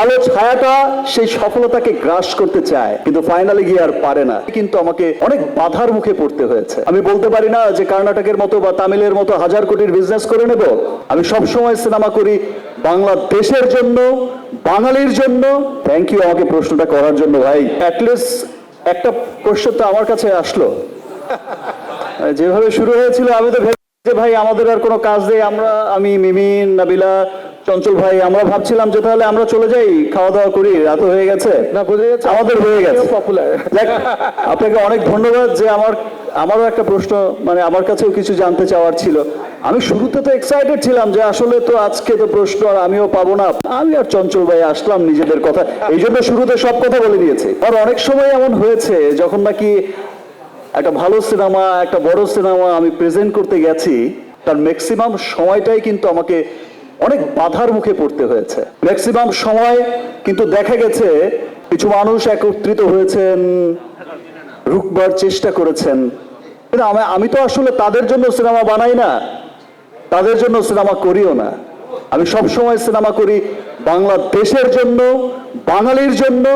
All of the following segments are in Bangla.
কালো ছায়াটা সেই সফলতাকে গ্রাস করতে চায়, কিন্তু ফাইনালে গিয়ে আর পারে না। কিন্তু আমাকে অনেক বাধার মুখে পড়তে হয়েছে। আমি বলতে পারি না যে কর্ণাটকের মতো বা তামিলের মতো হাজার কোটির বিজনেস করে নেব। আমি সব সময় সিনেমা করি বাংলাদেশের জন্য, বাঙালির জন্য। থ্যাংক ইউ আমাকে প্রশ্নটা করার জন্য, ভাই। অ্যাটলিস্ট একটা প্রশ্ন তো আমার কাছে আসলো। যেভাবে শুরু হয়েছিল, আমি তো ভেবে যে, ভাই, আমাদের আর কোনো কাজ নেই। আমরা, আমি, মিমিন, নাবিলা চঞ্চল ভাই আমরা ভাবছিলাম যে তাহলে আমরা চলে যাই খাওয়া দাওয়া করি রাত হয়ে গেছে। না বোঝা যাচ্ছে আমাদের হয়ে গেছে। পপুলার আপনাকে অনেক ধন্যবাদ যে আমার আমারও একটা প্রশ্ন মানে আমার কাছেও কিছু জানতে চাওয়ার ছিল। আমি শুরুতে তো এক্সাইটেড ছিলাম যে আসলে তো আজকে তো প্রশ্ন আর আমিও পাবো না। আমি আর চঞ্চল ভাই আসলাম নিজেদের কথা। এই জন্য শুরুতে সব কথা বলে দিয়েছি আর অনেক সময় এমন হয়েছে যখন নাকি একটা ভালো সিনেমা একটা বড় সিনেমা আমি প্রেজেন্ট করতে গেছি তার ম্যাক্সিমাম সময়টাই কিন্তু আমাকে অনেক বাধার মুখে পড়তে হয়েছে। ম্যাক্সিমাম সময় কিন্তু দেখা গেছে কিছু মানুষ একত্রিত হয়েছেন, রুখবার চেষ্টা করেছেন। আমি তো আসলে তাদের জন্য সিনেমা বানাই না, তাদের জন্য সিনেমা করিও না। আমি সব সময় সিনেমা করি বাংলাদেশের জন্য, বাঙালির জন্য।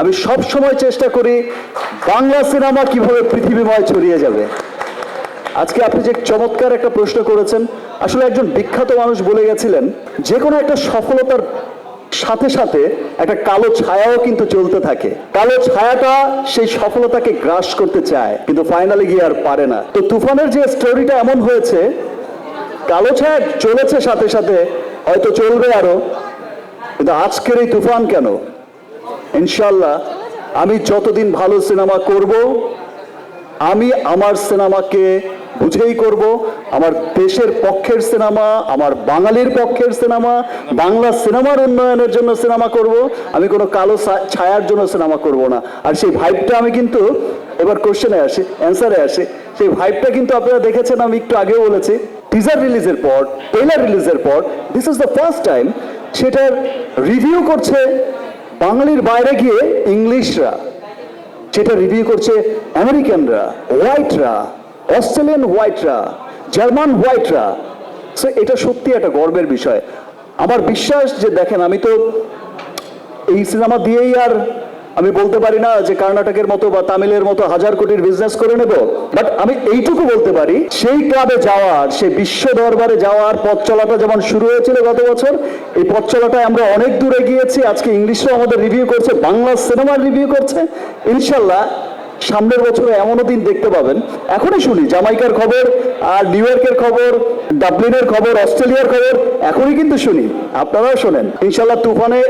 আমি সব সময় চেষ্টা করি বাংলা সিনেমা কীভাবে পৃথিবীময় ছড়িয়ে যাবে। আজকে আপনি যে চমৎকার একটা প্রশ্ন করেছেন, আসলে একজন বিখ্যাত মানুষ বলে গেছিলেন, যে কোনো একটা সফলতার সাথে সাথে একটা কালো ছায়াও কিন্তু চলতে থাকে। কালো ছায়াটা সেই সফলতাকে গ্রাস করতে চায়, কিন্তু ফাইনালে গিয়ে আর পারে না। তো তুফানের যে স্টোরিটা এমন হয়েছে, কালো ছায়া চলেছে সাথে সাথে, হয়তো চলবে আরও, কিন্তু আজকের এই তুফান কেন? ইনশাল্লাহ আমি যতদিন ভালো সিনেমা করব, আমি আমার সিনেমাকে বুঝেই করব। আমার দেশের পক্ষের সিনেমা, আমার বাঙালির পক্ষের সিনেমা, বাংলা সিনেমার উন্নয়নের জন্য সিনেমা করব। আমি কোনো কালো ছায়ার জন্য সিনেমা করব না। আর সেই ভাইবটা আমি কিন্তু এবার কোশ্চেনে আসি অ্যান্সারে আসি। সেই ভাইবটা কিন্তু আপনারা দেখেছেন, আমি একটু আগেও বলেছি। টিজার রিলিজের পর ট্রেলার রিলিজের পর this is the first time সেটার রিভিউ করছে বাঙালির বাইরে গিয়ে ইংলিশরা সেটা রিভিউ করছে আমেরিকানরা হোয়াইটরা অস্ট্রেলিয়ান হোয়াইটরা জার্মান হোয়াইটরা সো এটা সত্যি একটা গর্বের বিষয়। আমার বিশ্বাস যে দেখেন, আমি তো এই সিনেমা দিয়েই আর আমি বলতে পারি না যে কর্ণাটকের মতো বা তামিলের মতো হাজার কোটির বিজনেস করে নেব। বাট আমি এইটুকু বলতে পারি, সেই ক্লাবে যাওয়ার সেই বিশ্ব দরবারে যাওয়ার পথ চলাটা যেমন শুরু হয়েছিল গত বছর, এই পথ চলাটায় আমরা অনেক দূরে গিয়েছি। আজকে ইংলিশরাও আমাদের রিভিউ করছে বাংলা সিনেমার রিভিউ করছে। ইনশাল্লাহ সামনের বছরে এমনও দিন দেখতে পাবেন। এখনই শুনি, জামাইকার খবর, আর নিউ ইয়র্কের খবর, ডাবলিনের খবর, অস্ট্রেলিয়ার খবর, এখনই কিন্তু শুনি। আপনারাও শোনেন। ইনশাল্লাহ তুফানে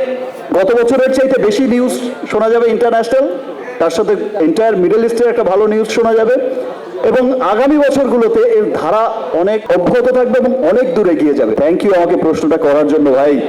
গত বছরের চাইতে বেশি নিউজ শোনা যাবে ইন্টারন্যাশনাল তার সাথে এন্টায়ার মিডল ইস্টের একটা ভালো নিউজ শোনা যাবে। এবং আগামী বছরগুলোতে এর ধারা অনেক অব্যাহত থাকবে এবং অনেক দূরে গিয়ে যাবে। থ্যাংক ইউ আমাকে প্রশ্নটা করার জন্য ভাই।